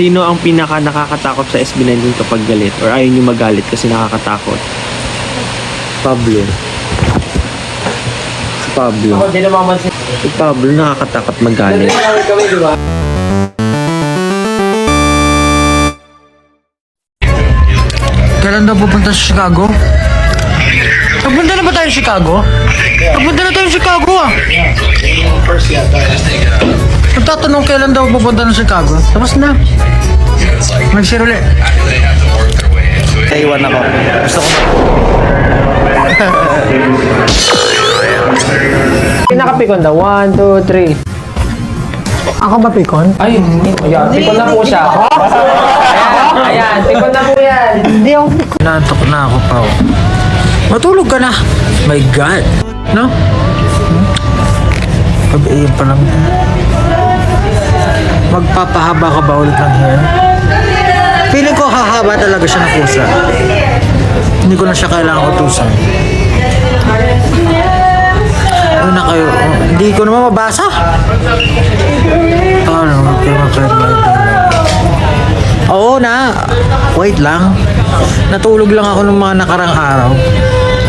Sino ang pinaka nakakatakot sa SB19 kapag galit? Or ayaw nyo magalit kasi nakakatakot? Pablo. Si Pablo. Ako din naman si... Si Pablo nakakatakot magalit. Kami kami, di ba? Kailan daw pupunta sa Chicago? Nagpunta na ba tayo sa Chicago? Nagpunta na tayo sa Chicago ah. Nagtatanong kailan daw pupunta ng Chicago? Tapos na. Mag-share ulit. Naiwan ako. Gusto ko Pinakapikon daw. One, two, three. Ako ba, Picon? Ay, ayan. Pikon na po siya. Ayan, ayan. Pikon na po yan. Hindi ako. Nantok na ako, Pao. Matulog ka na. My God. No? Pag-iim pa lang. Magpapahaba ka ba ulit ng hair? Feeling ko hahaba talaga siya ng pusa. Hindi ko na siya kailangan utusan. Ano na kayo? Oh, hindi ko naman mabasa. Ano. Oo na. Wait lang. Natulog lang ako nung mga nakarang araw.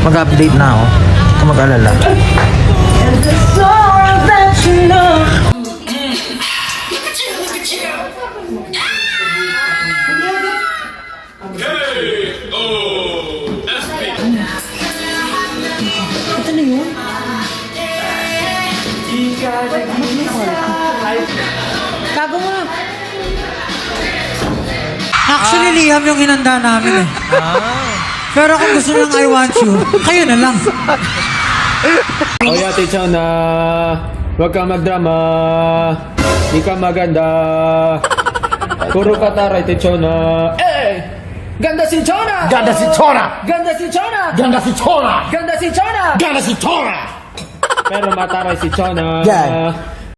Mag-update na ako. Ka mag-alala. Actually, liham yung hinanda namin eh. Pero kung gusto nyo ng I want you, kayo na lang. O Ate Chona, huwag kang magdrama. Di ka maganda. Puro ka taray, Ate Chona. Eh! Ganda si Chona! Ganda si Chona! Ganda si Chona! Ganda si Chona! Ganda si Chona! Ganda si Chona! Pero mataray si Chona. Yan.